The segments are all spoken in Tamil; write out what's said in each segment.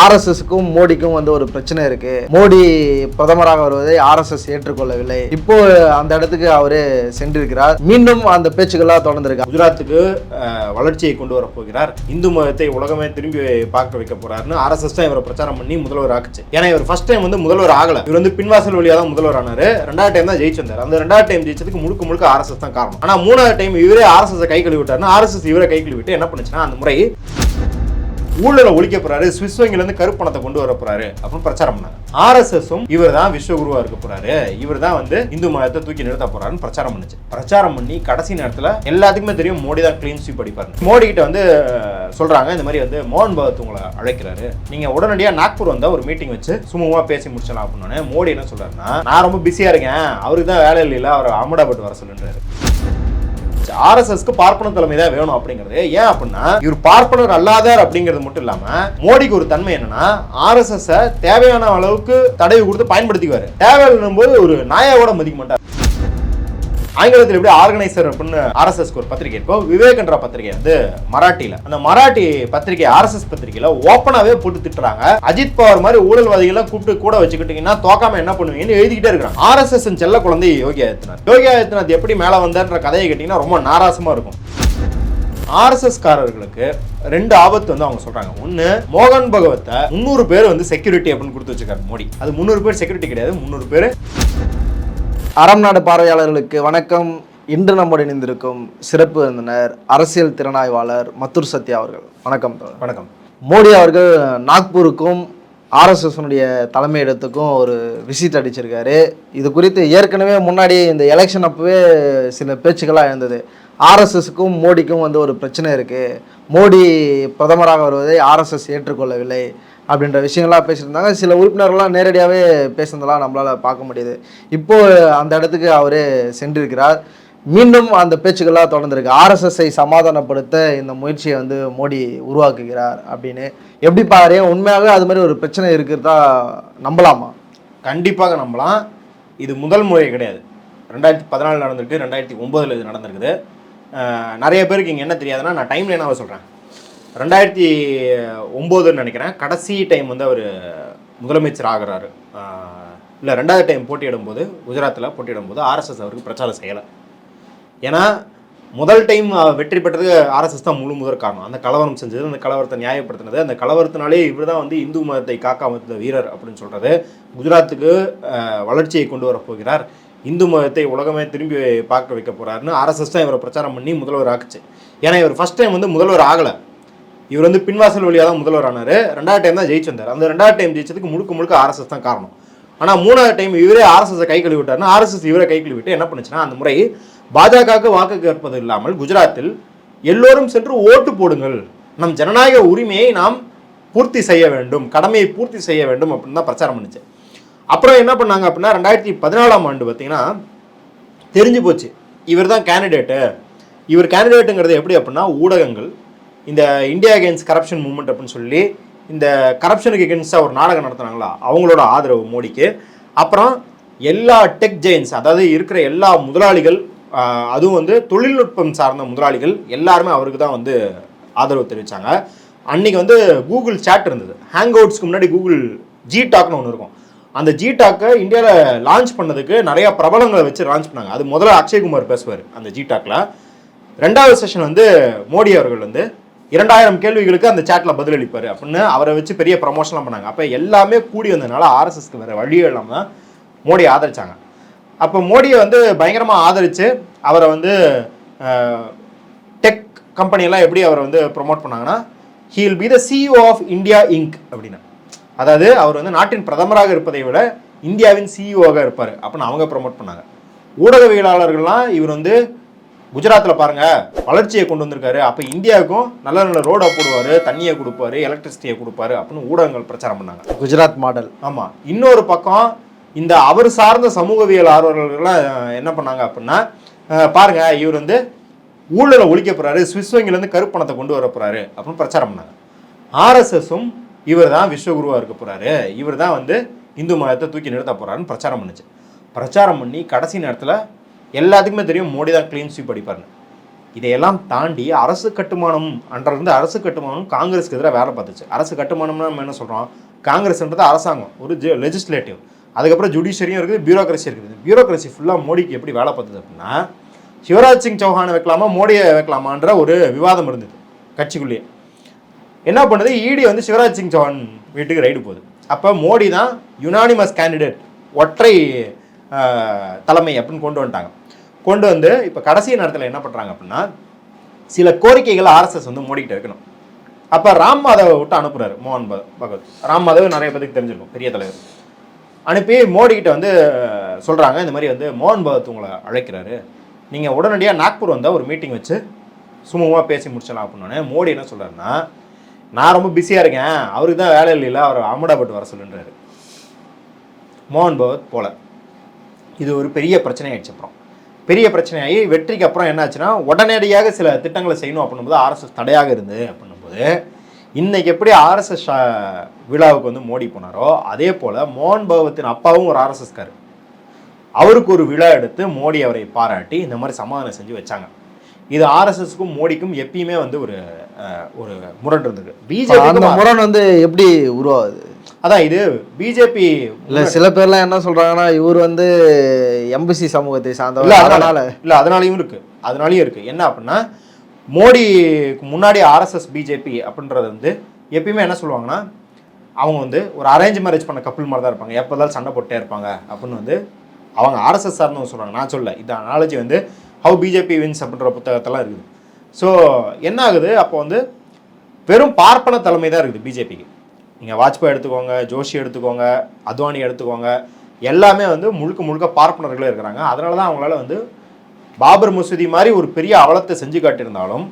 ஆர்எஸ்எஸ்க்கும் மோடிக்கும் வந்து ஒரு பிரச்சனை இருக்கு. மோடி பிரதமராக வருவதை ஆர்எஸ்எஸ் ஏற்றுக்கொள்ளவில்லை. இப்போ அந்த இடத்துக்கு அவரு சென்றிருக்கிறார். மீண்டும் அந்த பேச்சுக்கள்லாம் தொடர்ந்திருக்கார் குஜராத்துக்கு வளர்ச்சியை கொண்டு வர போகிறார். இந்து மதத்தை உலகமே திரும்பி பார்க்க வைக்க போறாருன்னு ஆர்எஸ்எஸ் தான் இவரை பிரச்சாரம் பண்ணி முதல்வர் ஆக்குச்சு. ஏன்னா இவர் ஃபர்ஸ்ட் டைம் வந்து முதல்வர் ஆகல. இவர் வந்து பின்வாசல் வழியாக தான் முதல்வர் ஆனாரு. ரெண்டாவது டைம் தான் ஜெயிச்சு வந்தார் அந்த ரெண்டாவது டைம் ஜெயிச்சதுக்கு முழுக்க முழுக்க ஆர்எஸ்எஸ் தான் காரணம். ஆனா மூணாவது டைம் இவரே ஆர்எஸ்எஸ் கை கழுவி விட்டாருன்னா ஆர்எஸ்எஸ் இவரை கை கழுவிட்டு என்ன பண்ணுச்சுன்னா அந்த முறை ஊழலை ஒழிக்க போறாரு சுவிஸ் வங்கிலிருந்து கருப்பணத்தை கொண்டு வர போறாரு அப்படின்னு பிரச்சாரம் பண்ணாங்க ஆர்எஸ்எஸும் இவர் தான் விஸ்வகுருவா இருக்க போறாரு. இவர் தான் வந்து இந்து மதத்தை தூக்கி நிறுத்த போறாருன்னு பிரச்சாரம் பண்ணுச்சு. பிரச்சாரம் பண்ணி கடைசி நேரத்துல எல்லாத்துக்குமே தெரியும் மோடி தான் கிளீன் ஸ்வீப் அடிப்பாரு மோடி கிட்ட வந்து சொல்றாங்க இந்த மாதிரி வந்து மோகன் பகத் உங்களை அழைக்கிறாரு. நீங்க உடனடியா நாக்பூர் வந்தா ஒரு மீட்டிங் வச்சு சுமூகமா பேசி முடிச்சலாம் அப்படின்னு மோடி என்ன சொல்றாருன்னா நான் ரொம்ப பிஸியா இருக்கேன். அவருக்கு தான் வேலை இல்லை அவர் அகமதாபாத் வர சொல்லுன்றாரு. ஆர்எஸ்எஸ்க்கு பார்ப்பன தலைமை தான் வேணும் அப்படிங்கிறது. ஏன் அப்படின்னா இவர் பார்ப்பனர் அல்லாதார் அப்படிங்கிறது மட்டும் இல்லாம மோடிக்கு ஒரு தன்மை என்னன்னா ஆர்எஸ்எஸ் தேவையான அளவுக்கு தடவை கொடுத்து பயன்படுத்திக்குவாரு. தேவை போது ஒரு நாயாவோட மதிக்க மாட்டார். ஆங்கிலத்தில் எப்படி ஆர்கனைசர் அப்படின்னு ஆர்எஸ்எஸ் ஒரு பத்திரிகை இப்போ விவேகன்ற பத்திரிகை வந்து மராட்டியில அந்த மராட்டி பத்திரிகை ஆர்எஸ்எஸ் பத்திரிகையில ஓப்பனாவே போட்டு திட்டுறாங்க. அஜித் பவார் மாதிரி ஊழல்வாதிகளை கூப்பிட்டு கூட வச்சுக்கிட்டீங்கன்னா தோக்காம என்ன பண்ணுவீங்கன்னு எழுதிக்கிட்டே இருக்கிறாங்க. ஆர்எஸ்எஸ் செல்ல குழந்தை யோகி ஆதித்யநாத். யோகி ஆதித்யநாத் எப்படி மேல வந்தார்ன்ற கதையை கேட்டீங்கன்னா ரொம்ப நாராசமா இருக்கும். ஆர்எஸ்எஸ் காரர்களுக்கு ரெண்டு ஆபத்து வந்து அவங்க சொல்றாங்க. ஒன்னு மோகன் பகவத்தை முந்நூறு பேர் வந்து செக்யூரிட்டி அப்படின்னு கொடுத்து வச்சிருக்காரு மோடி. அது முந்நூறு பேர் செக்யூரிட்டி கிடையாது முந்நூறு பேர் அறம் நாடு பார்வையாளர்களுக்கு வணக்கம். இன்று நம்முடன் இணைந்திருக்கும் சிறப்பு விருந்தினர் அரசியல் திறனாய்வாளர் மத்துர் சத்யா அவர்கள். வணக்கம். வணக்கம். மோடி அவர்கள் நாக்பூருக்கும் ஆர்எஸ்எஸ்னுடைய தலைமையிடத்துக்கும் ஒரு விசிட் அடிச்சிருக்காரு. இது குறித்து ஏற்கனவே முன்னாடி இந்த எலெக்ஷன் அப்பவே சில பேச்சுக்களாக இருந்தது. ஆர்எஸ்எஸ்க்கும் மோடிக்கும் வந்து ஒரு பிரச்சனை இருக்குது மோடி பிரதமராக வருவதை ஆர்எஸ்எஸ் ஏற்றுக்கொள்ளவில்லை. அப்படின்ற விஷயங்கள்லாம் பேசியிருந்தாங்க. சில உறுப்பினர்கள்லாம் நேரடியாகவே பேசுனதெல்லாம் நம்மளால் பார்க்க முடியுது. இப்போது அந்த இடத்துக்கு அவர் சென்றிருக்கிறார். மீண்டும் அந்த பேச்சுக்கள்லாம் தொடர்ந்துருக்கு. ஆர்எஸ்எஸ்ஐ சமாதானப்படுத்த இந்த முயற்சியை வந்து மோடி உருவாக்குகிறார் அப்படின்னு. எப்படி பாரு உண்மையாகவே அது மாதிரி ஒரு பிரச்சனை இருக்கிறதா நம்பலாமா? கண்டிப்பாக நம்பலாம். இது முதல் முறை கிடையாது. ரெண்டாயிரத்தி பதினாலு நடந்திருக்கு ரெண்டாயிரத்தி ஒம்போதில் இது நடந்திருக்குது. நிறைய பேருக்கு இங்கே என்ன தெரியாதுன்னா நான் டைம் லைனாக சொல்கிறேன் ரெண்டாயிரத்தி ஒம்போதுன்னு நினைக்கிறேன். கடைசி டைம் வந்து அவர் முதலமைச்சர் ஆகிறாரு. இல்லை ரெண்டாவது டைம் போட்டியிடும்போது குஜராத்தில் போட்டியிடும்போது ஆர்எஸ்எஸ் அவருக்கு பிரச்சாரம் செய்யலை. ஏன்னா முதல் டைம் வெற்றி பெற்றது ஆர்எஸ்எஸ் தான் முழு முதற் காரணம். அந்த கலவரம் செஞ்சது அந்த கலவரத்தை நியாயப்படுத்தினது. அந்த கலவரத்தினாலே இவர் தான் வந்து இந்து மதத்தை காக்காமத்த வீரர் அப்படின்னு சொல்கிறது குஜராத்துக்கு வளர்ச்சியை கொண்டு வர போகிறார். இந்து மதத்தை உலகமே திரும்பி பார்க்க வைக்க போகிறாருன்னு ஆர்எஸ்எஸ் தான் இவரை பிரச்சாரம் பண்ணி முதல்வர் ஆக்குச்சு. ஏன்னா இவர் ஃபர்ஸ்ட் டைம் வந்து முதல்வர் ஆகலை. இவர் வந்து பின்வாசல் வழியாக தான் முதல்வர் ஆனார். ரெண்டாவது டைம் தான் ஜெயிச்சு வந்தார் அந்த ரெண்டாவது டைம் ஜெயிச்சதுக்கு முழுக்க முழுக்க ஆர்எஸ்எஸ் தான் காரணம். ஆனால் மூணாவது டைம் இவரே ஆர்எஸ்எஸ் கை கழுவி விட்டாருன்னா ஆர்எஸ்எஸ் இவரை கை கழுவி விட்டு என்ன பண்ணுச்சுன்னா அந்த முறை பாஜகவுக்கு வாக்கு கேட்பது இல்லாமல் குஜராத்தில் எல்லோரும் சென்று ஓட்டு போடுங்கள். நம் ஜனநாயக உரிமையை நாம் பூர்த்தி செய்ய வேண்டும். கடமையை பூர்த்தி செய்ய வேண்டும் அப்படின்னு தான் பிரச்சாரம் பண்ணுச்சு. அப்புறம் என்ன பண்ணாங்க அப்படின்னா ரெண்டாயிரத்தி பதினாலாம் ஆண்டு பார்த்தீங்கன்னா தெரிஞ்சு போச்சு. இவர் தான் கேண்டிடேட்டு இவர் கேண்டிடேட்டுங்கிறது எப்படி அப்படின்னா ஊடகங்கள் இந்த இந்தியா அகேன்ஸ்ட் கரப்ஷன் மூவ்மெண்ட் அப்படின்னு சொல்லி இந்த கரப்ஷனுக்கு எகென்ஸ்டாக ஒரு நாடகம் நடத்துனாங்களா? அவங்களோட ஆதரவு மோடிக்கு. அப்புறம் எல்லா டெக் ஜெயின்ஸ் அதாவது இருக்கிற எல்லா முதலாளிகள் அதுவும் வந்து தொழில்நுட்பம் சார்ந்த முதலாளிகள் எல்லாருமே அவருக்கு தான் வந்து ஆதரவு தெரிவித்தாங்க அன்னைக்கு வந்து கூகுள் சேட் இருந்தது. ஹேங் அவுட்ஸ்க்கு முன்னாடி கூகுள் ஜி டாக்னு ஒன்று இருக்கும். அந்த ஜி டாக்கை இந்தியாவில் லான்ச் பண்ணதுக்கு நிறைய பிரபலங்களை வச்சு லான்ச் பண்ணாங்க. அது முதல்ல அக்ஷய்குமார் பேசுவார் அந்த ஜி டாக்ல ரெண்டாவது செஷன் வந்து மோடி அவர்கள் வந்து இரண்டாயிரம் கேள்விகளுக்கு அந்த சேட்டில் பதிலளிப்பார் அப்படின்னு அவரை வச்சு பெரிய ப்ரமோஷன்லாம் பண்ணாங்க. அப்போ எல்லாமே கூடி வந்ததுனால ஆர்எஸ்எஸ்க்கு வேறு வழியே இல்லாமல் மோடியை ஆதரித்தாங்க அப்போ மோடியை வந்து பயங்கரமாக ஆதரித்து அவரை வந்து டெக் கம்பெனியெல்லாம் எப்படி அவரை வந்து ப்ரொமோட் பண்ணாங்கன்னா he will be the CEO of India Inc அப்படின்னு. அதாவது அவர் வந்து நாட்டின் பிரதமராக இருப்பதை விட இந்தியாவின் சிஇஓவாக இருப்பார். அப்படின்னு அவங்க ப்ரொமோட் பண்ணாங்க. ஊடகவியலாளர்கள்லாம் இவர் வந்து குஜராத்தில் பாருங்க வளர்ச்சியை கொண்டு வந்திருக்காரு. அப்போ இந்தியாவுக்கும் நல்ல நல்ல ரோடை போடுவார் தண்ணியை கொடுப்பாரு எலக்ட்ரிசிட்டியை கொடுப்பாரு அப்படின்னு ஊடகங்கள் பிரச்சாரம் பண்ணாங்க. குஜராத் மாடல். ஆமாம் இன்னொரு பக்கம் இந்த அவர் சார்ந்த சமூகவியல் ஆர்வலர்கள்லாம் என்ன பண்ணாங்க அப்படின்னா அஹ், பாருங்க இவர் வந்து ஊழலை ஒழிக்க போறாரு சுவிஸ் வங்கிலேருந்து கருப்பணத்தை கொண்டு வர போறாரு அப்படின்னு பிரச்சாரம் பண்ணாங்க. ஆர்எஸ்எஸும் இவர் தான் விஸ்வகுருவா இருக்க போறாரு. இவர் தான் வந்து இந்து மதத்தை தூக்கி நிறுத்த போறாருன்னு பிரச்சாரம் பண்ணுச்சு. பிரச்சாரம் பண்ணி கடைசி நேரத்தில் எல்லாத்துக்குமே தெரியும் மோடி தான் க்ளீன் ஸ்வீப் அடிப்பார்னு இதையெல்லாம் தாண்டி அரசு கட்டுமானம் அன்றிருந்து அரசு கட்டுமானம் காங்கிரஸ்க்கு எதிராக வேலை பார்த்துச்சு. அரசு கட்டுமானம்னா நம்ம என்ன சொல்கிறோம் காங்கிரஸ்ன்றது அரசாங்கம் ஒரு லெஜிஸ்லேட்டிவ் அதுக்கப்புறம் ஜுடிஷியரியும் இருக்குது பியூரோக்ரஸி இருக்குது. பியூரோக்ரஸி ஃபுல்லாக மோடிக்கு எப்படி வேலை பார்த்தது அப்படின்னா சிவராஜ் சிங் சௌஹானை வைக்கலாமா மோடியை வைக்கலாமான்ற ஒரு விவாதம் இருந்தது கட்சிக்குள்ளேயே. என்ன பண்ணுது? இடி வந்து சிவராஜ் சிங் சௌஹான் வீட்டுக்கு ரைடு போகுது. அப்போ மோடி தான் யுனானிமஸ் கேண்டிடேட் ஒற்றை தலைமை அப்படின்னு கொண்டு வந்துட்டாங்க. கொண்டு வந்து இப்போ கடைசி நேரத்தில் என்ன பண்ணுறாங்க அப்படின்னா சில கோரிக்கைகள் ஆர்எஸ்எஸ் வந்து மூடிக்கிட்டு இருக்கணும். அப்போ ராம் மாதவை விட்டு அனுப்புறாரு மோகன் பகவத் ராம் மாதவ் நிறைய பேருக்கு தெரிஞ்சிருக்கும் பெரிய தலைவர். அனுப்பி மோடிக்கிட்ட வந்து சொல்கிறாங்க இந்த மாதிரி வந்து மோகன் பகவத் உங்களை அழைக்கிறாரு. நீங்கள் உடனடியாக நாக்பூர் வந்தால் ஒரு மீட்டிங் வச்சு சுமூகமாக பேசி முடிச்சிடலாம் அப்படின்னோடனே மோடி என்ன சொல்கிறாருன்னா நான் ரொம்ப பிஸியாக இருக்கேன். அவருக்கு தான் வேலை இல்லைல்ல அவர் அகமதாபாத் வர சொல்லுன்றாரு. மோகன் பகவத் போல. இது ஒரு பெரிய பிரச்சனை ஆயிடுச்சு அப்புறம். பெரிய பிரச்சனையாகி வெற்றிக்கு அப்புறம் என்னாச்சுன்னா உடனடியாக சில திட்டங்களை செய்யணும் அப்படின்னும்போது ஆர்எஸ்எஸ் தடையாக இருந்து அப்படின்னும்போது இன்னைக்கு எப்படி ஆர்எஸ்எஸ் விழாவுக்கு வந்து மோடி போனாரோ அதே போல் மோகன் பகவத்தின் அப்பாவும் ஒரு ஆர்எஸ்எஸ்கார் அவருக்கு ஒரு விழா எடுத்து மோடி அவரை பாராட்டி இந்த மாதிரி சமாதானம் செஞ்சு வச்சாங்க. இது ஆர்எஸ்எஸ்க்கும் மோடிக்கும் எப்பயுமே வந்து ஒரு ஒரு முரண் இருந்தது. அந்த பிஜேபி முரண் வந்து எப்படி உருவாகுது? அதான் இது பிஜேபி இல்ல சில பேர்லாம் என்ன சொல்றாங்கன்னா இவர் வந்து எம்பிசி சமூகத்தை சார்ந்தவர். அதனால இல்ல அதனாலயும் இருக்கு. அதனாலயும் இருக்கு. என்ன அப்படின்னா மோடிக்கு முன்னாடி ஆர்எஸ்எஸ் பிஜேபி அப்படின்றது வந்து எப்பயுமே என்ன சொல்லுவாங்கன்னா அவங்க வந்து ஒரு அரேஞ்ச் மேரேஜ் பண்ண கப்பல் மாதிரி தான் இருப்பாங்க எப்போதாலும் சண்டை போட்டே இருப்பாங்க அப்படின்னு வந்து அவங்க ஆர்எஸ்எஸ் சார்ந்தவங்க சொல்கிறாங்க நான் சொல்ல இந்த அனாலஜி வந்து ஹவு பிஜேபி வின்ஸ் அப்படின்ற புத்தகத்தெல்லாம் இருக்குது. ஸோ என்ன ஆகுது? அப்போ வந்து வெறும் பார்ப்பன தலைமை தான் இருக்குது பிஜேபிக்கு நீங்கள் வாஜ்பாய் எடுத்துக்கோங்க ஜோஷி எடுத்துக்கோங்க அத்வானி எடுத்துக்கோங்க எல்லாமே வந்து முழுக்க முழுக்க பார்ப்பனர்களே இருக்கிறாங்க. அதனால தான் அவங்களால வந்து பாபர் மசூதி மாதிரி ஒரு பெரிய அவலத்தை செஞ்சு காட்டியிருந்தாலும்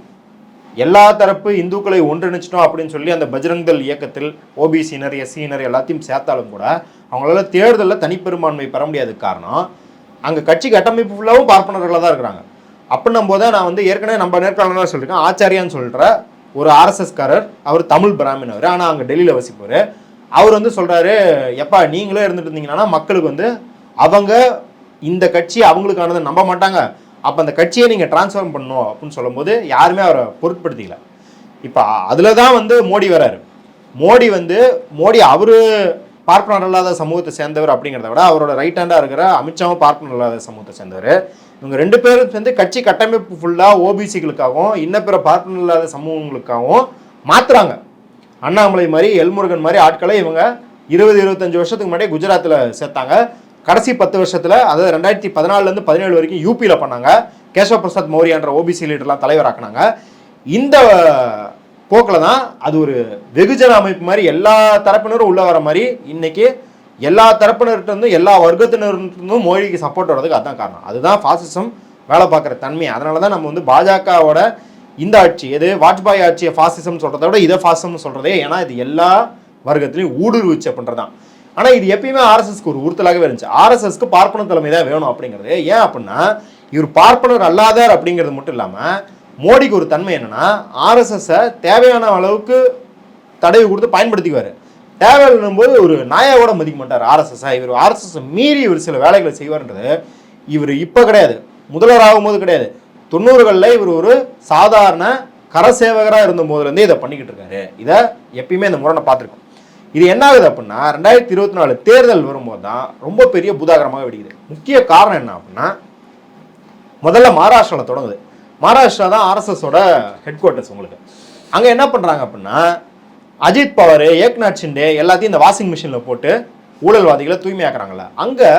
எல்லா தரப்பு இந்துக்களை ஒன்றிணைச்சிட்டோம் அப்படின்னு சொல்லி அந்த பஜ்ரங் தல் இயக்கத்தில் ஓபிசியினர் எஸ்சியினர் எல்லாத்தையும் சேர்த்தாலும் கூட அவங்களால தேர்தலில் தனிப்பெரும்பான்மை பெற முடியாத காரணம் அங்கே கட்சி கட்டமைப்பு ஃபுல்லாகவும் பார்ப்பனர்களாக தான் இருக்கிறாங்க. அப்படின்னும் போது நான் வந்து ஏற்கனவே நம்ம நேர்காணலாம் சொல்லியிருக்கேன் ஆச்சாரியான்னு சொல்கிற ஒரு ஆர்எஸ்எஸ்காரர் அவர் தமிழ் பிராமினவர் ஆனால் அங்கே டெல்லியில் வசிப்பார் அவர் வந்து சொல்கிறாரு எப்பா நீங்களே இருந்துட்டு இருந்தீங்கன்னா மக்களுக்கு வந்து அவங்க இந்த கட்சி அவங்களுக்கானதை நம்ப மாட்டாங்க. அப்போ அந்த கட்சியை நீங்கள் டிரான்ஸ்ஃபார்ம் பண்ணணும் அப்படின்னு சொல்லும்போது யாருமே அவரை பொருட்படுத்திக்கல. இப்போ அதில் தான் வந்து மோடி வராரு. மோடி வந்து மோடி அவர் பார்ப்பனர் இல்லாத சமூகத்தை சேர்ந்தவர் அப்படிங்கிறத விட அவரோட ரைட் ஹேண்டாக இருக்கிற அமித்ஷாவும் பார்ப்பனர் இல்லாத சமூகத்தை சேர்ந்தவர். இவங்க ரெண்டு பேரும் சேர்ந்து கட்சி கட்டமைப்பு ஃபுல்லாக ஓபிசிகளுக்காகவும் இன்ன பிற பார்ட்னர் இல்லாத சமூகங்களுக்காகவும் மாற்றுறாங்க அண்ணாமலை மாதிரி எல்முருகன் மாதிரி ஆட்களை இவங்க இருபது இருபத்தஞ்சு வருஷத்துக்கு முன்னாடி குஜராத்தில் சேர்த்தாங்க. கடைசி பத்து வருஷத்தில் அதாவது ரெண்டாயிரத்தி பதினாலுலேருந்து பதினேழு வரைக்கும் யூபியில் பண்ணாங்க. கேசவ பிரசாத் மௌரியான்ற ஓபிசி லீடர்லாம் தலைவராக்குனாங்க. இந்த போக்கில் தான் அது ஒரு வெகுஜன அமைப்பு மாதிரி எல்லா தரப்பினரும் உள்ளே வர மாதிரி இன்றைக்கி எல்லா தரப்பினர்கிட்ட இருந்தும் எல்லா வர்க்கத்தினருந்தும் மோடிக்கு சப்போர்ட் வர்றதுக்கு அதுதான் காரணம். அதுதான் ஃபாசிசம் வேலை பார்க்குற தன்மை. அதனால தான் நம்ம வந்து பாஜகவோட இந்த ஆட்சி எது வாஜ்பாய் ஆட்சியை ஃபாசிசம் சொல்கிறத விட இதை ஃபாசிசம்னு சொல்கிறதே ஏன்னா இது எல்லா வர்க்கத்திலையும் ஊடுருவிச்சு அப்படின்றது தான் ஆனால் இது எப்பயுமே ஆர்எஸ்எஸ்க்கு ஒரு உறுத்தலாகவே இருந்துச்சு. ஆர்எஸ்எஸ்க்கு பார்ப்பன தலைமை தான் வேணும் அப்படிங்கிறது. ஏன் அப்படின்னா இவர் பார்ப்பனர் அல்லாதார் அப்படிங்கிறது மட்டும் இல்லாமல் மோடிக்கு ஒரு தன்மை என்னென்னா ஆர்எஸ்எஸ்ஸை தேவையான அளவுக்கு தடை கொடுத்து பயன்படுத்திக்குவார். தேவையில்லும் போது ஒரு நாயாவோட மதிக்க மாட்டார். ஆர்எஸ்எஸ் இவர் ஆர்எஸ்எஸ் மீறி இவர் சில வேலைகளை செய்வார்ன்றது இவர் இப்போ கிடையாது. முதல்வர் ஆகும்போது கிடையாது. தொண்ணூறுகளில் இவர் ஒரு சாதாரண கரசேவகராக இருந்த போதுலேருந்தே இதை பண்ணிக்கிட்டு இருக்காரு. இதை எப்பயுமே இந்த முரணை பார்த்துருக்கோம். இது என்ன ஆகுது அப்படின்னா ரெண்டாயிரத்தி இருபத்தி நாலு தேர்தல் வரும்போது தான் ரொம்ப பெரிய புதாகரமாக வெடிக்குது. முக்கிய காரணம் என்ன அப்படின்னா முதல்ல மகாராஷ்டிராவில் தொடங்குது. மகாராஷ்டிரா தான் ஆர்எஸ்எஸோட ஹெட் குவார்ட்டர்ஸ் உங்களுக்கு. அங்கே என்ன பண்ணுறாங்க அப்படின்னா அஜித் பவர் ஏக்நாத் ஷிண்டே எல்லாத்தையும் இந்த வாஷிங் மிஷினில் போட்டு ஊழல்வாதிகளை தூய்மையாக்குறாங்கல்ல. அங்கே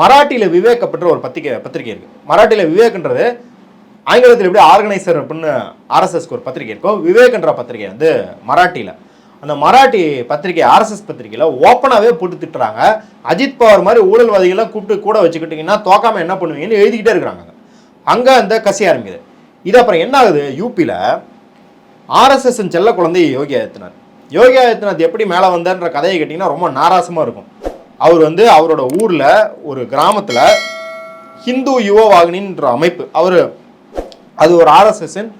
மராட்டியில் விவேக் அப்படின்ற ஒரு பத்திரிகை பத்திரிகை இருக்குது மராட்டியில் விவேக்ன்றது ஆங்கிலத்தில் எப்படி ஆர்கனைசர் அப்படின்னு ஆர்எஸ்எஸ்க்கு ஒரு பத்திரிகை இருக்கோ விவேக்ன்ற பத்திரிகை வந்து மராட்டியில். அந்த மராட்டி பத்திரிகை ஆர்எஸ்எஸ் பத்திரிகையில் ஓப்பனாகவே போட்டு திட்டுறாங்க. அஜித் பவர் மாதிரி ஊழல்வாதிகளை கூப்பிட்டு கூட வச்சுக்கிட்டிங்கன்னா தோக்காமல் என்ன பண்ணுவீங்கன்னு எழுதிக்கிட்டே இருக்கிறாங்க அங்கே. அந்த கசி ஆரம்பிக்குது. இது அப்புறம் என்ன ஆகுது? யூபியில் ஆர்எஸ்எஸ் செல்ல குழந்தை யோகி ஆதித்யநாத். யோகி ஆதித்யநாத் எப்படி மேலே வந்தார்ன்ற கதையை கேட்டிங்கன்னா ரொம்ப நாராசமாக இருக்கும். அவர் வந்து அவரோட ஊரில் ஒரு கிராமத்தில் ஹிந்து யுவ வாகினின்ற அமைப்பு அவர் அது ஒரு ஆர்எஸ்எஸ்ஸின்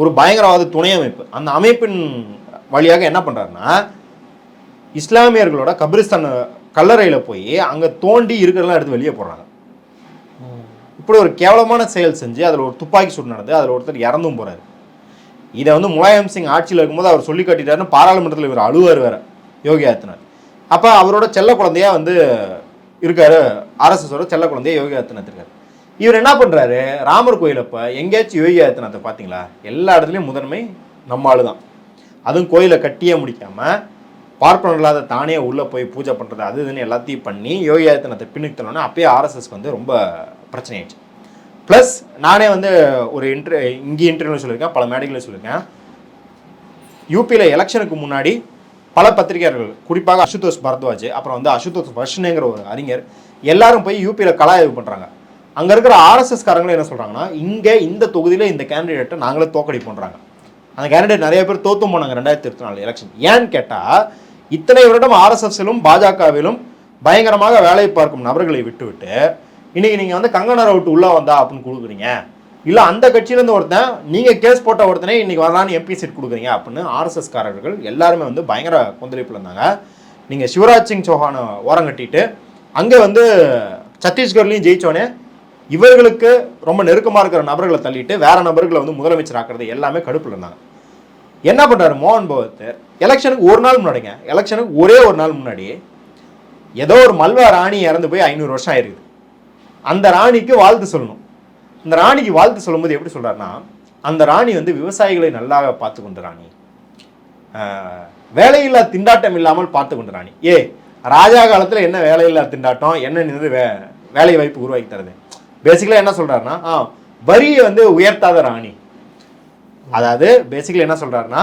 ஒரு பயங்கரவாத துணை அமைப்பு. அந்த அமைப்பின் வழியாக என்ன பண்ணுறாருன்னா இஸ்லாமியர்களோட கபிரிஸ்தான் கல்லறையில் போய் அங்கே தோண்டி இருக்கிறதெல்லாம் எடுத்து வெளியே போடுறாங்க. இப்படி ஒரு கேவலமான செயல் செஞ்சு அதில் ஒரு துப்பாக்கி சூடு நடந்து அதில் ஒருத்தர் இறந்தும் போறாரு. இதை வந்து முலாயம் சிங் ஆட்சியில் இருக்கும்போது அவர் சொல்லி காட்டிட்டாருன்னு பாராளுமன்றத்தில் இவர் அழுவார் வேற. யோகி ஆதித்யநாத். அப்போ அவரோட செல்ல குழந்தையா வந்து இருக்காரு. ஆர்எஸ்எஸோட செல்ல குழந்தைய யோகி ஆதித்யநாத் இருக்காரு. இவர் என்ன பண்ணுறாரு ராமர் கோயில் அப்போ எங்கேயாச்சும் யோகி ஆதித்யநாத்தை பார்த்தீங்களா எல்லா இடத்துலையும் முதன்மை நம்ம ஆளு தான் அதுவும் கோயிலை கட்டியே முடிக்காமல் பார்ப்பனர் இல்லாத தானே உள்ளே போய் பூஜை பண்ணுறது அது இதுன்னு எல்லாத்தையும் பண்ணி யோகி ஆதித்யநாத்தை பின்னுக்கு தரணும்னா அப்பயே ஆர்எஸ்எஸ்க்கு வந்து ரொம்ப பிரச்சனை ஆயிடுச்சு ப்ளஸ் நானே வந்து ஒரு இன்டர் இங்கே இன்டர்வியூ சொல்லியிருக்கேன் பல மேடைகளில் சொல்லியிருக்கேன். யூபியில் எலெக்ஷனுக்கு முன்னாடி பல பத்திரிகையாளர்கள் குறிப்பாக அசுதோஷ் பரத்வாஜ் அப்புறம் வந்து அசுதோஷ் வர்ஷனேங்கிற ஒரு அறிஞர் எல்லாரும் போய் யூபியில் கலாய்வு பண்ணுறாங்க அங்கே இருக்கிற ஆர்எஸ்எஸ் காரங்களும் என்ன சொல்கிறாங்கன்னா இங்கே இந்த தொகுதியில் இந்த கேண்டிடேட்டை நாங்களே தோக்கடி பண்ணுறாங்க அந்த கேண்டிடேட் நிறைய பேர் தோத்தும் போனாங்க ரெண்டாயிரத்தி இருபத்தி நாலு எலெக்ஷன் ஏன்னு கேட்டால் இத்தனை வருடம் ஆர்எஸ்எஸ்ஸிலும் பாஜகவிலும் பயங்கரமாக வேலை பார்க்கும் நபர்களை விட்டுவிட்டு இன்னைக்கு நீங்கள் வந்து கங்கனா ரவுட் உள்ளே வந்தா அப்படின்னு கொடுக்குறீங்க. இல்லை அந்த கட்சியிலேருந்து ஒருத்தன் நீங்கள் கேஸ் போட்ட ஒருத்தனே இன்னைக்கு வரலான்னு எம்பி சீட் கொடுக்குறீங்க அப்படின்னு ஆர்எஸ்எஸ் காரர்கள் எல்லாருமே வந்து பயங்கர கொந்தளிப்பில் இருந்தாங்க. நீங்கள் சிவராஜ் சிங் சௌஹானை ஓரம் கட்டிட்டு அங்கே வந்து சத்தீஸ்கர்லையும் ஜெயிச்சோன்னே இவர்களுக்கு ரொம்ப நெருக்கமாக இருக்கிற நபர்களை தள்ளிட்டு வேற நபர்களை வந்து முதலமைச்சர் ஆக்குறது எல்லாமே கடுப்பில் இருந்தாங்க. என்ன பண்ணுறாரு மோகன் பகவத்? எலெக்ஷனுக்கு ஒரு நாள் முன்னாடிங்க எலெக்ஷனுக்கு ஒரே ஒரு நாள் முன்னாடி ஏதோ ஒரு மல்வா ராணி இறந்து போய் ஐநூறு வருஷம் ஆயிருக்குது. அந்த ராணிக்கு வாழ்த்து சொல்லணும். இந்த ராணிக்கு வாழ்த்து சொல்லும்போது எப்படி சொல்கிறாருன்னா அந்த ராணி வந்து விவசாயிகளை நல்லா பார்த்து கொண்டு ராணி. வேலையில்லா திண்டாட்டம் இல்லாமல் பார்த்து கொண்டு ராணி. ஏ ராஜா காலத்தில் என்ன வேலையில்லா திண்டாட்டம் என்ன வே வேலை வாய்ப்பு உருவாக்கி தருது? பேசிக்கலாக என்ன சொல்கிறாருன்னா ஆ வரியை வந்து உயர்த்தாத ராணி. அதாவது பேசிக்கலி என்ன சொல்கிறாருன்னா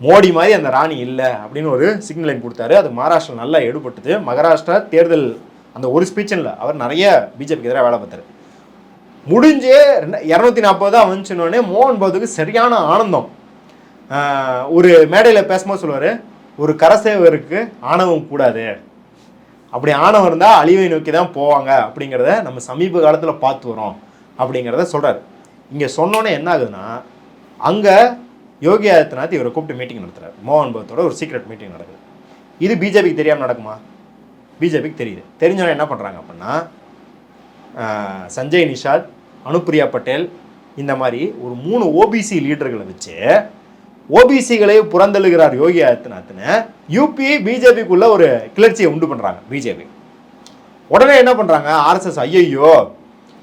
மோடி மாதிரி அந்த ராணி இல்லை அப்படின்னு ஒரு சிக்னல் கொடுத்தாரு. அது மகாராஷ்டிரா நல்லா எடுபட்டது. மகாராஷ்டிரா தேர்தல் அந்த ஒரு ஸ்பீச்சில் அவர் நிறைய பிஜேபிக்கு எதிராக வேலை பார்த்தாரு. முடிஞ்சு இரநூத்தி நாற்பது தான் வந்துச்சுன்னொடனே மோகன் பகவத்துக்கு சரியான ஆனந்தம். ஒரு மேடையில் பேசும்போது சொல்லுவார் ஒரு கரசேவருக்கு ஆணவம் கூடாது. அப்படி ஆணவம் இருந்தால் அழிவை நோக்கி தான் போவாங்க. அப்படிங்கிறத நம்ம சமீப காலத்தில் பார்த்து வரோம் அப்படிங்கிறத சொல்கிறார் இங்கே சொன்னோன்னே என்ன ஆகுதுன்னா அங்கே யோகி ஆதித்யநாத் இவரை கூப்பிட்டு மீட்டிங் நடத்துகிறார் மோகன் பகத்தோட ஒரு சீக்ரெட் மீட்டிங் நடக்குது. இது பிஜேபிக்கு தெரியாமல் நடக்குமா? பிஜேபிக்கு தெரியுது. தெரிஞ்சவங்க என்ன பண்ணுறாங்க அப்படின்னா சஞ்சய் நிஷாத் அனுப்பிரியா பட்டேல் இந்த மாதிரி ஒரு மூணு ஓபிசி லீடர்களை வச்சு ஓபிசிகளை புறந்தள்ளுகிறார் யோகி ஆதித்யநாத்னு யூபி பிஜேபிக்குள்ள ஒரு கிளர்ச்சியை உண்டு பண்ணுறாங்க பிஜேபி உடனே என்ன பண்ணுறாங்க ஆர்எஸ்எஸ் ஐயையோ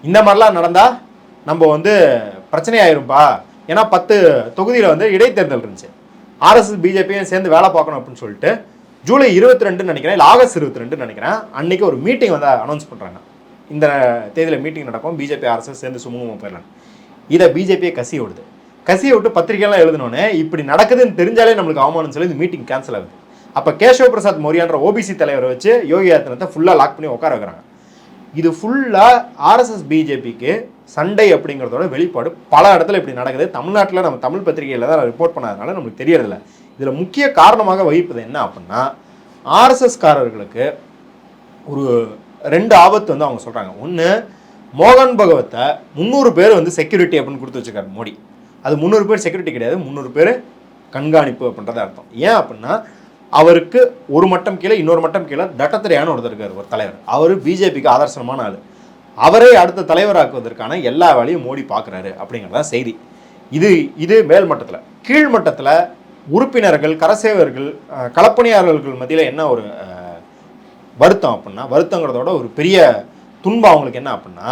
இந்த மாதிரிலாம் நடந்தால் நம்ம வந்து பிரச்சனையாயிரும்பா. ஏன்னா பத்து தொகுதியில் வந்து இடைத்தேர்தல் இருந்துச்சு. ஆர்எஸ்எஸ் பிஜேபியும் சேர்ந்து வேலை பார்க்கணும் அப்படின்னு சொல்லிட்டு ஜூலை இருபத்தி ரெண்டுன்னு நினைக்கிறேன் இல்லை ஆகஸ்ட் இருபத்தி ரெண்டுன்னு நினைக்கிறேன். அன்னைக்கு ஒரு மீட்டிங் வந்து அனௌன்ஸ் பண்ணுறாங்க இந்த தேதியில் மீட்டிங் நடக்கும். பிஜேபி அரசு சேர்ந்து சுமூகமாக போயிடலாம் இதை பிஜேபியை கசி விடுது. கசியை விட்டு பத்திரிக்கைலாம் எழுதினோன்னே இப்படி நடக்குதுன்னு தெரிஞ்சாலே நம்மளுக்கு அவமானம் சொல்லி இந்த மீட்டிங் கேன்சல் ஆகுது. அப்போ கேசவ பிரசாத் மௌரியான்ற ஓபிசி தலைவரை வச்சு யோகி ஆதித்யநாத்தை ஃபுல்லாக லாக் பண்ணி உட்கார வைக்கிறாங்க. இது ஃபுல்லாக ஆர்எஸ்எஸ் பிஜேபிக்கு சண்டை அப்படிங்கிறதோட வெளிப்பாடு பல இடத்துல இப்படி நடக்குது. தமிழ்நாட்டில் நம்ம தமிழ் பத்திரிகையில் தான் ரிப்போர்ட் பண்ணாதனால நமக்கு தெரியறதில்ல. இதில் முக்கிய காரணமாக வகிப்பது என்ன அப்படின்னா ஆர்எஸ்எஸ்காரர்களுக்கு ஒரு ரெண்டு ஆபத்து வந்து அவங்க சொல்கிறாங்க ஒன்று மோகன் பகவத்தை முந்நூறு பேர் வந்து செக்யூரிட்டி அப்படின்னு கொடுத்து வச்சுருக்காரு மோடி. அது முந்நூறு பேர் செக்யூரிட்டி கிடையாது முந்நூறு பேர் கண்காணிப்பு அப்படின்றத அர்த்தம். ஏன் அப்படின்னா அவருக்கு ஒரு மட்டம் கீழே இன்னொரு மட்டம் கீழே தட்டத்திரையான ஒருத்தர் இருக்கார் ஒரு தலைவர். அவர் பிஜேபிக்கு ஆதர்சனமான ஆள். அவரை அடுத்த தலைவராக்குவதற்கான எல்லா வேலையும் மோடி பார்க்குறாரு அப்படிங்கிறதான் செய்தி. இது இது மேல் மட்டத்தில் உறுப்பினர்கள் கரசேவர்கள் களப்பணியாளர்கள் மத்தியில் என்ன ஒரு வருத்தம் அப்படின்னா வருத்தங்கிறதோட ஒரு பெரிய துன்பம் அவங்களுக்கு என்ன அப்படின்னா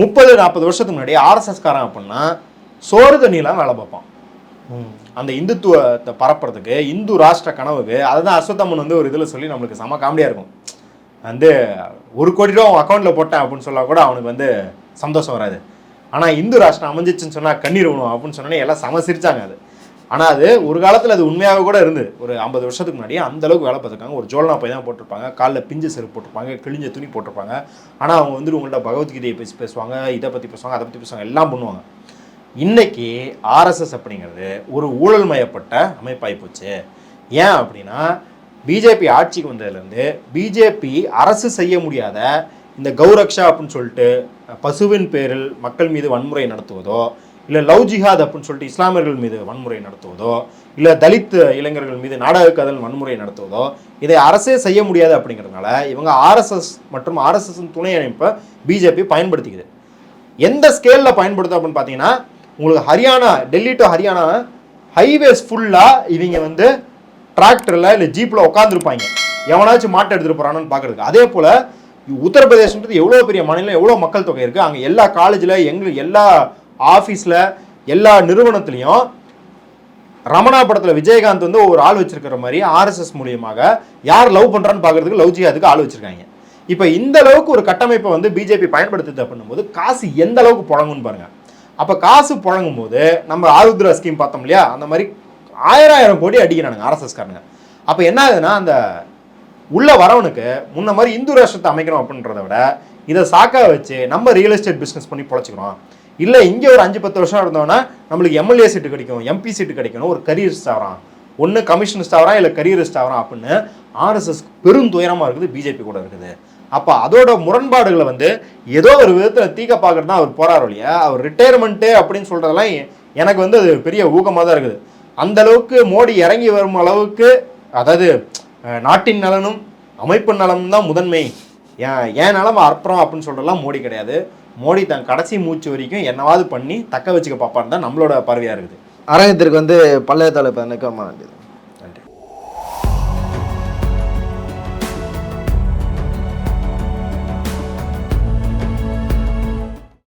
முப்பது நாற்பது வருஷத்துக்கு முன்னாடி ஆர்எஸ்எஸ் காரன் அப்படின்னா சோறு தண்ணியெலாம் வேலை பார்ப்பான். அந்த இந்துத்துவத்தை பரப்புறதுக்கு இந்து ராஷ்டிர கனவுக்கு அதை தான் அஸ்வத்தம்மன் வந்து ஒரு இதில் சொல்லி நம்மளுக்கு செம காமெடியாக இருக்கும். வந்து ஒரு கோடி ரூபா அவன் அக்கௌண்ட்டில் போட்டேன் அப்படின்னு சொன்னா கூட அவனுக்கு வந்து சந்தோஷம் வராது. ஆனால் இந்து ராஷ்டிரம் அமைஞ்சிச்சுன்னு சொன்னால் கண்ணீர் விழும் அப்படின்னு சொன்னோன்னே எல்லாம் சம சிரிச்சாங்க அது. ஆனால் அது ஒரு காலத்தில் அது உண்மையாக கூட இருந்தது. ஒரு ஐம்பது வருஷத்துக்கு முன்னாடி அந்த அளவுக்கு வேலை பார்த்துருக்காங்க. ஒரு ஜோல்னா பை தான் போட்டிருப்பாங்க. காலில் பிஞ்சு செருப்பு போட்டிருப்பாங்க. கிழிஞ்ச துணி போட்டிருப்பாங்க. ஆனால் அவங்க வந்து உங்கள்ட்ட பகவத்கீதையை பேசி பேசுவாங்க. இதை பற்றி பேசுவாங்க அதை பற்றி பேசுவாங்க. எல்லாம் பண்ணுவாங்க. இன்றைக்கி ஆர்எஸ்எஸ் அப்படிங்கிறது ஒரு ஊழல்மயப்பட்ட அமைப்பாகி போச்சு. ஏன் அப்படின்னா பிஜேபி ஆட்சிக்கு வந்ததுலேருந்து பிஜேபி அரசு செய்ய முடியாத இந்த கௌரக்ஷா அப்படின்னு சொல்லிட்டு பசுவின் பேரில் மக்கள் மீது வன்முறை நடத்துவதோ இல்லை லவ் ஜிஹாத் அப்படின்னு சொல்லிட்டு இஸ்லாமியர்கள் மீது வன்முறை நடத்துவதோ இல்லை தலித் இளைஞர்கள் மீது நாடக கதல் வன்முறை நடத்துவதோ இதை அரசே செய்ய முடியாது அப்படிங்கிறதுனால இவங்க ஆர்எஸ்எஸ் மற்றும் ஆர்எஸ்எஸ் துணை அமைப்பை பிஜேபி பயன்படுத்திக்குது. எந்த ஸ்கேலில் பயன்படுத்தும் அப்படின்னு பார்த்தீங்கன்னா உங்களுக்கு ஹரியானா டெல்லி டு ஹரியானா ஹைவேஸ் ஃபுல்லாக இவங்க வந்து டிராக்டரில் இல்லை ஜீப்பில் உட்காந்துருப்பாங்க எவனாச்சும் மாட்டை எடுத்துகிட்டு போகிறான்னு பார்க்குறதுக்கு. அதே போல் உத்தரப்பிரதேசன்றது எவ்வளோ பெரிய மாநிலம் எவ்வளோ மக்கள் தொகை இருக்குது அங்கே எல்லா காலேஜில் எங்களுக்கு எல்லா ஆஃபீஸில் எல்லா நிறுவனத்துலேயும் ரமணா படத்தில் விஜயகாந்த் வந்து ஒரு ஆள் வச்சிருக்கிற மாதிரி ஆர்எஸ்எஸ் மூலியமாக யார் லவ் பண்ணுறான்னு பார்க்கறதுக்கு லவ் ஜிஹாதுக்கு ஆள் வச்சுருக்காங்க. இப்போ இந்த அளவுக்கு ஒரு கட்டமைப்பை வந்து பிஜேபி பயன்படுத்துது அப்படின்னும் போது காசு எந்த அளவுக்கு புழங்கும்னு பாருங்கள் அப்போ காசு புழங்கும் போது நம்ம ஆருத்ரா ஸ்கீம் பார்த்தோம் இல்லையா? அந்த மாதிரி ஆயிரம் ஆயிரம் கோடி அடிக்கிறானுங்க ஆர்எஸ்எஸ்காரங்க அப்போ என்ன ஆகுதுன்னா அந்த உள்ள வரவனுக்கு முன்ன மாதிரி இந்து ராஷ்டிரத்தை அமைக்கணும் அப்படின்றத விட இதை சாக்கா வச்சு நம்ம ரியல் எஸ்டேட் பிஸ்னஸ் பண்ணி பொழைச்சிக்கிறோம். இல்லை இங்கே ஒரு அஞ்சு பத்து வருஷம் இருந்தோன்னா நம்மளுக்கு எம்எல்ஏ சீட்டு கிடைக்கும் எம்பி சீட்டு கிடைக்கணும் ஒரு கரியரிஸ்ட் ஆகிறான் ஒன்று கமிஷனிஸ்ட் ஆகிறான் இல்லை கரியரிஸ்ட் ஆகிறான் அப்படின்னு ஆர்எஸ்எஸ் பெரும் துயரமாக இருக்குது பிஜேபி கூட இருக்குது. அப்போ அதோட முரண்பாடுகளை வந்து ஏதோ ஒரு விதத்தில் தீக்க பார்க்கறது தான் அவர் போறார் இல்லையா அவர் ரிட்டையர்மெண்ட்டு அப்படின்னு சொல்கிறதெல்லாம் எனக்கு வந்து அது பெரிய ஊக்கமாக தான் இருக்குது. அந்த அளவுக்கு மோடி இறங்கி வரும் அளவுக்கு அதாவது நாட்டின் நலனும் அமைப்பு நலனும் தான் முதன்மை. ஏன் ஏன் நலம் அற்புறம் அப்படின்னு சொல்றதெல்லாம் மோடி கிடையாது. மோடி தன் கடைசி மூச்சு வரைக்கும் என்னவாவது பண்ணி தக்க வச்சுக்க பார்ப்பான்னு தான் நம்மளோட பார்வையாக இருக்குது. அரங்கத்திற்கு வந்து பள்ளைய தலைப்பு நிற்கமா வேண்டியது.